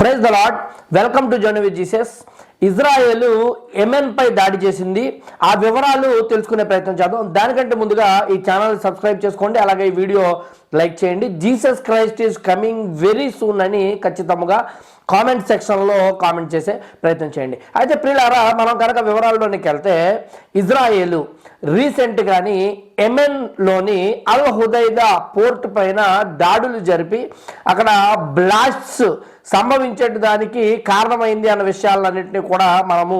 Praise the lord welcome to journey with Jesus. Israel Yemen పై దాడి చేసింది. ఆ వివరాలు తెలుసుకునే ప్రయత్నం చేద్దాం. దానికంటే ముందుగా ఈ ఛానల్ సబ్స్క్రైబ్ చేసుకోండి. అలాగే ఈ వీడియో లైక్ చేయండి. Jesus Christ is coming very soon అని ఖచ్చితంగా కామెంట్ సెక్షన్లో కామెంట్ చేసే ప్రయత్నం చేయండి. అయితే ప్రియులారా మనం కనుక వివరాల్లోనికి వెళ్తే ఇజ్రాయేలు రీసెంట్ ఎమెన్లోని అల్ హుదైదా పోర్ట్ పైన దాడులు జరిపి అక్కడ బ్లాస్ట్స్ సంభవించే దానికి కారణమైంది అన్న విషయాలన్నింటినీ కూడా మనము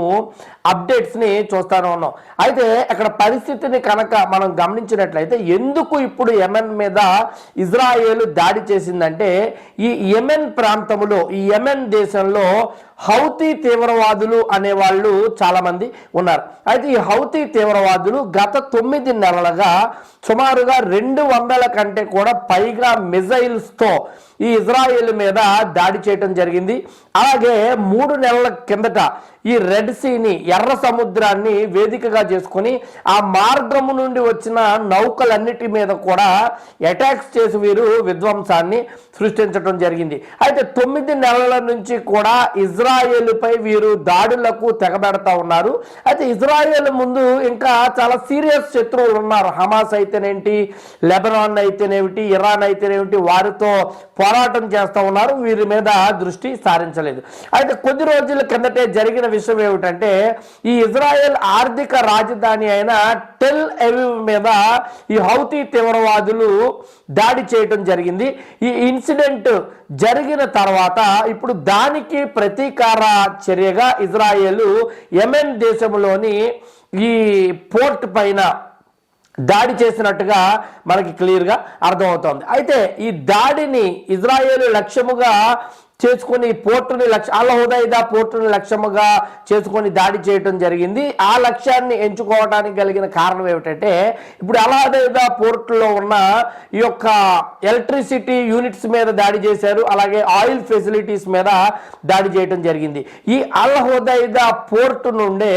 అప్డేట్స్ని చూస్తూనే ఉన్నాం. అయితే అక్కడ పరిస్థితిని కనుక మనం గమనించినట్లయితే ఎందుకు ఇప్పుడు యెమెన్ మీద ఇజ్రాయేల్ దాడి చేసిందంటే ఈ యెమెన్ ప్రాంతంలో ఈ యెమెన్ దేశంలో హౌతీ తీవ్రవాదులు అనే వాళ్ళు చాలామంది ఉన్నారు. అయితే ఈ హౌతీ తీవ్రవాదులు గత తొమ్మిది నెలలుగా సుమారుగా రెండు వందల కంటే కూడా పైగా మిజైల్స్తో ఈ ఇజ్రాయెల్ మీద దాడి చేయటం జరిగింది. అలాగే మూడు నెలల కిందట ఈ రెడ్ సీని ఎర్ర సముద్రాన్ని వేదికగా చేసుకొని ఆ మార్గము నుండి వచ్చిన నౌకలన్నిటి మీద కూడా అటాక్స్ చేసి వీరు విధ్వంసాన్ని సృష్టించడం జరిగింది. అయితే తొమ్మిది నెలల నుంచి కూడా ఇజ్రాయేల్పై వీరు దాడులకు తెగబెడతా ఉన్నారు. అయితే ఇజ్రాయేల్ ముందు ఇంకా చాలా సీరియస్ శత్రువులు ఉన్నారు. హమాస్ అయితేనేంటి లెబనాన్ అయితేనేమిటి ఇరాన్ అయితేనేమిటి వారితో పోరాటం చేస్తూ ఉన్నారు. వీరి మీద దృష్టి సారించలేదు. అయితే కొద్ది రోజుల కిందటే జరిగిన విషయం ఏమిటంటే ఈ ఇజ్రాయెల్ ఆర్థిక రాజధాని అయిన టెల్ ఎవివ్ మీద ఈ హౌతీ తీవ్రవాదులు దాడి చేయటం జరిగింది. ఈ ఇన్సిడెంట్ జరిగిన తర్వాత ఇప్పుడు దానికి ప్రతీకార చర్యగా ఇజ్రాయెల్ యెమెన్ దేశంలోని ఈ పోర్ట్ పైన దాడి చేసినట్టుగా మనకి క్లియర్గా అర్థమవుతోంది. అయితే ఈ దాడిని ఇజ్రాయేల్ లక్ష్యముగా చేసుకొని పోర్టుని లక్ష్య అల్హుదైదా పోర్టుని లక్ష్యముగా చేసుకొని దాడి చేయటం జరిగింది. ఆ లక్ష్యాన్ని ఎంచుకోవడానికి కలిగిన కారణం ఏమిటంటే ఇప్పుడు అల్హుదైదా పోర్టులో ఉన్న ఈ యొక్క ఎలక్ట్రిసిటీ యూనిట్స్ మీద దాడి చేశారు. అలాగే ఆయిల్ ఫెసిలిటీస్ మీద దాడి చేయటం జరిగింది. ఈ అల్హుదైదా పోర్టు నుండే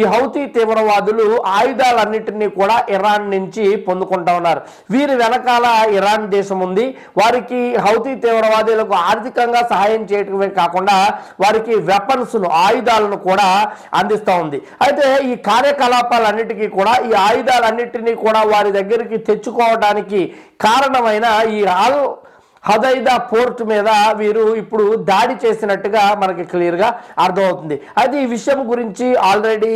ఈ హౌతీ తీవ్రవాదులు ఆయుధాలన్నింటినీ కూడా ఇరాన్ నుంచి పొందుకుంటా ఉన్నారు. వీరి వెనకాల ఇరాన్ దేశం ఉంది. వారికి హౌతీ తీవ్రవాదులకు ఆర్థికంగా సహాయం చేయటమే కాకుండా వారికి వెపన్స్ను ఆయుధాలను కూడా అందిస్తూ ఉంది. అయితే ఈ కార్యకలాపాలన్నిటికీ కూడా ఈ ఆయుధాలన్నిటినీ కూడా వారి దగ్గరికి తెచ్చుకోవడానికి కారణమైన ఈ ఆల్ హదైదా పోర్ట్ మీద వీరు ఇప్పుడు దాడి చేసినట్టుగా మనకి క్లియర్గా అర్థమవుతుంది. అయితే ఈ విషయం గురించి ఆల్రెడీ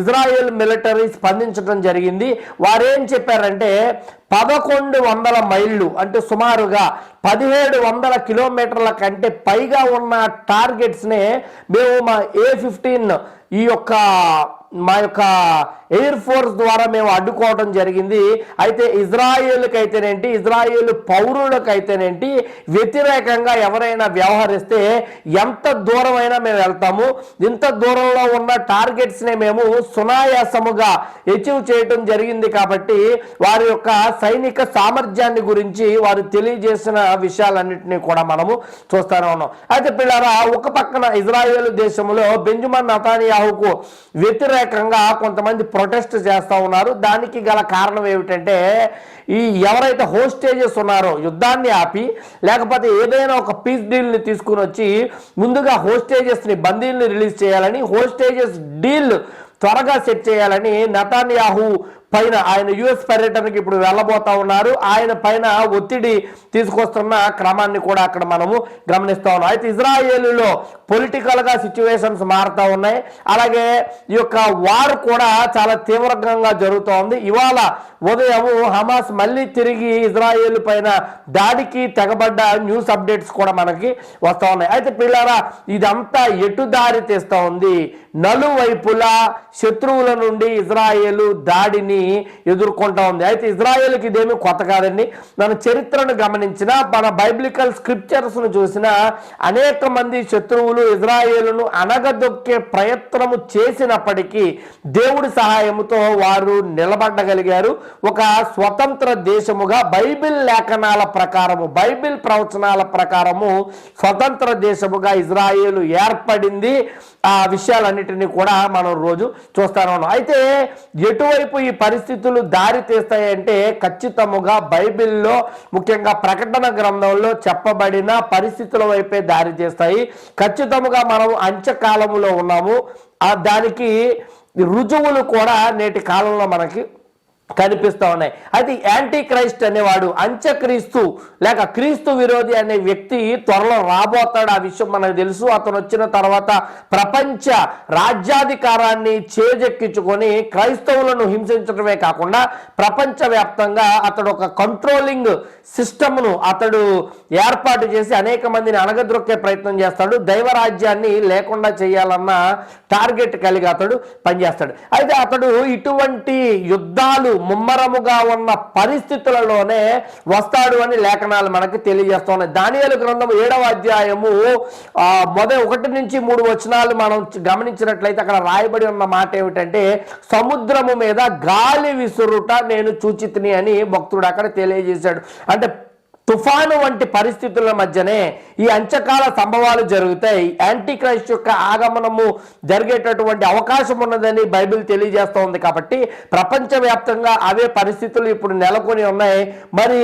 ఇజ్రాయెల్ మిలిటరీ స్పందించడం జరిగింది. వారేం చెప్పారంటే పదకొండు వందల మైళ్ళు అంటే సుమారుగా పదిహేడు వందల కిలోమీటర్ల కంటే పైగా ఉన్న టార్గెట్స్నే మేము మా ఏ ఫిఫ్టీన్ ఈ యొక్క మా యొక్క ఎయిర్ ఫోర్స్ ద్వారా మేము అడ్డుకోవడం జరిగింది. అయితే ఇజ్రాయేల్కి అయితేనేంటి ఇజ్రాయేల్ పౌరులకైతేనేంటి వ్యతిరేకంగా ఎవరైనా వ్యవహరిస్తే ఎంత దూరమైనా మేము వెళ్తాము. ఇంత దూరంలో ఉన్న టార్గెట్స్నే మేము సునాయాసముగా అచీవ్ చేయటం జరిగింది కాబట్టి వారి యొక్క సైనిక సామర్థ్యాన్ని గురించి వారు తెలియజేసిన విషయాలన్నింటినీ కూడా మనము చూస్తూనే ఉన్నాం. అయితే పిల్లరా ఒక పక్కన ఇజ్రాయేల్ దేశంలో బెంజమిన్ నతానియాహుకు వ్యతిరేకంగా కొంతమంది ప్రొటెస్ట్ చేస్తూ ఉన్నారు. దానికి గల కారణం ఏమిటంటే ఈ ఎవరైతే హోస్టేజెస్ ఉన్నారో యుద్ధాన్ని ఆపి లేకపోతే ఏదైనా ఒక పీస్ డీల్ని తీసుకుని వచ్చి ముందుగా హోస్టేజెస్ని బందీల్ని రిలీజ్ చేయాలని హోస్టేజెస్ డీల్ త్వరగా సెట్ చేయాలని నతాన్యాహు పైన ఆయన యుఎస్ పర్యటనకి ఇప్పుడు వెళ్ళబోతా ఉన్నారు. ఆయన పైన ఒత్తిడి తీసుకొస్తున్న క్రమాన్ని కూడా అక్కడ మనము గమనిస్తూ ఉన్నాం. అయితే ఇజ్రాయేలులో పొలిటికల్గా సిచ్యువేషన్స్ మారుతూ ఉన్నాయి. అలాగే ఈ యొక్క వార్ కూడా చాలా తీవ్రంగా జరుగుతూ ఉంది. ఇవాళ ఉదయం హమాస్ మళ్ళీ తిరిగి ఇజ్రాయేల్ పైన దాడికి తెగబడ్డ న్యూస్ అప్డేట్స్ కూడా మనకి వస్తూ ఉన్నాయి. అయితే పిల్లరా ఇదంతా ఎటు దారి తీస్తూ ఉంది? నలువైపులా శత్రువుల నుండి ఇజ్రాయేలు దాడిని ఎదుర్కొంటా ఉంది. అయితే ఇజ్రాయేల్కి ఇదేమీ కొత్త కాదండి. మన చరిత్రను గమనించిన మన బైబిలికల్ స్క్రిప్చర్స్ను చూసిన అనేక మంది శత్రువులు ఇజ్రాయేలును అనగదొక్కే ప్రయత్నము చేసినప్పటికీ దేవుడి సహాయముతో వారు నిలబడగలిగారు. ఒక స్వతంత్ర దేశముగా బైబిల్ లేఖనాల ప్రకారము బైబిల్ ప్రవచనాల ప్రకారము స్వతంత్ర దేశముగా ఇజ్రాయేలు ఏర్పడింది. ఆ విషయాలన్నిటినీ కూడా మనం రోజు చూస్తా ఉన్నాం. అయితే ఎటువైపు ఈ పరిస్థితులు దారి తీస్తాయంటే ఖచ్చితముగా బైబిల్లో ముఖ్యంగా ప్రకటన గ్రంథంలో చెప్పబడిన పరిస్థితుల వైపే దారి తీస్తాయి. ఖచ్చితముగా మనం అంత్యకాలములో ఉన్నాము. ఆ దానికి రుజువులు కూడా నేటి కాలంలో మనకి కనిపిస్తూ ఉన్నాయి. అయితే యాంటీ క్రైస్ట్ అనేవాడు అంత్యక్రీస్తు లేక క్రీస్తు విరోధి అనే వ్యక్తి త్వరలో రాబోతాడు. ఆ విషయం మనకు తెలుసు. అతను వచ్చిన తర్వాత ప్రపంచ రాజ్యాధికారాన్ని చేజెక్కించుకొని క్రైస్తవులను హింసించడమే కాకుండా ప్రపంచవ్యాప్తంగా అతడు ఒక కంట్రోలింగ్ సిస్టమ్ను అతడు ఏర్పాటు చేసి అనేక మందిని అణగద్రొక్కే ప్రయత్నం చేస్తాడు. దైవరాజ్యాన్ని లేకుండా చేయాలన్న టార్గెట్ కలిగి అతడు పనిచేస్తాడు. అయితే అతడు ఇటువంటి యుద్ధాలు ముమ్మరముగా ఉన్న పరిస్థితులలోనే వస్తాడు అని లేఖనాలు మనకి తెలియజేస్తున్నాయి దానియాల గ్రంథం ఏడవ అధ్యాయము మొదటి ఒకటి నుంచి మూడు వచనాలు మనం గమనించినట్లయితే అక్కడ రాయబడి ఉన్న మాట ఏమిటంటే సముద్రము మీద గాలి విసురుట నేను చూచితిని అని భక్తుడు అక్కడ తెలియజేశాడు. అంటే తుఫాను వంటి పరిస్థితుల మధ్యనే ఈ అంచకాల సంభవాలు జరుగుతాయి. యాంటీ క్రైస్ట్ యొక్క ఆగమనము జరిగేటటువంటి అవకాశం ఉన్నదని బైబిల్ తెలియజేస్తోంది కాబట్టి ప్రపంచవ్యాప్తంగా అవే పరిస్థితులు ఇప్పుడు నెలకొని ఉన్నాయి. మరి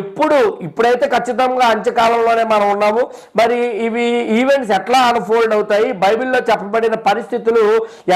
ఎప్పుడు ఇప్పుడైతే ఖచ్చితంగా అంచకాలంలోనే మనం ఉన్నాము. మరి ఇవి ఈవెంట్స్ ఎట్లా అన్ఫోల్డ్ అవుతాయి? బైబిల్లో చెప్పబడిన పరిస్థితులు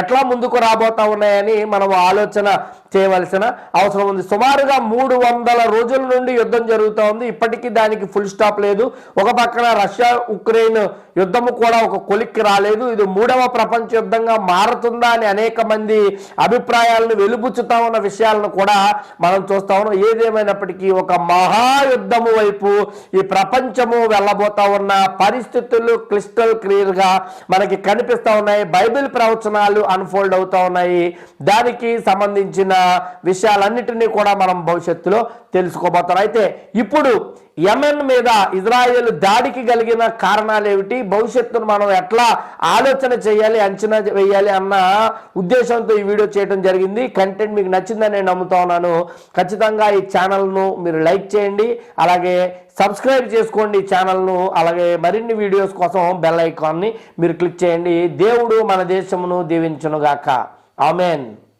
ఎట్లా ముందుకు రాబోతా ఉన్నాయని మనం ఆలోచన చేయవలసిన అవసరం ఉంది. సుమారుగా మూడు వందల రోజుల నుండి యుద్ధం జరుగుతూ ఉంది ఇప్పటికీ దానికి ఫుల్ స్టాప్ లేదు. ఒక పక్కన రష్యా ఉక్రెయిన్ యుద్ధము కూడా ఒక కొలిక్కి రాలేదు. ఇది మూడవ ప్రపంచ యుద్ధంగా మారుతుందా అని అనేక మంది అభిప్రాయాలను వెలుబుచ్చుతా ఉన్న విషయాలను కూడా మనం చూస్తా ఉన్నాం. ఏదేమైనప్పటికీ ఒక మహాయుద్ధము వైపు ఈ ప్రపంచము వెళ్ళబోతా ఉన్న పరిస్థితులు క్లిస్టల్ క్లియర్గా మనకి కనిపిస్తూ ఉన్నాయి. బైబిల్ ప్రవచనాలు అన్ఫోల్డ్ అవుతా ఉన్నాయి. దానికి సంబంధించిన విషయాలన్నిటినీ కూడా మనం భవిష్యత్తులో తెలుసుకోబోతాం. అయితే ఇప్పుడు యమెన్ మీద ఇజ్రాయెల్ దాడికి కలిగిన కారణాలు ఏమిటి భవిష్యత్తును మనం ఎట్లా ఆలోచన చేయాలి అంచనా వేయాలి అన్న ఉద్దేశంతో ఈ వీడియో చేయడం జరిగింది. కంటెంట్ మీకు నచ్చిందని నేను నమ్ముతా ఉన్నాను. ఖచ్చితంగా ఈ ఛానల్ను మీరు లైక్ చేయండి. అలాగే సబ్స్క్రైబ్ చేసుకోండి ఈ ఛానల్ను. అలాగే మరిన్ని వీడియోస్ కోసం బెల్ ఐకాన్ని మీరు క్లిక్ చేయండి. దేవుడు మన దేశమును దీవించునుగాక. ఆమెన్.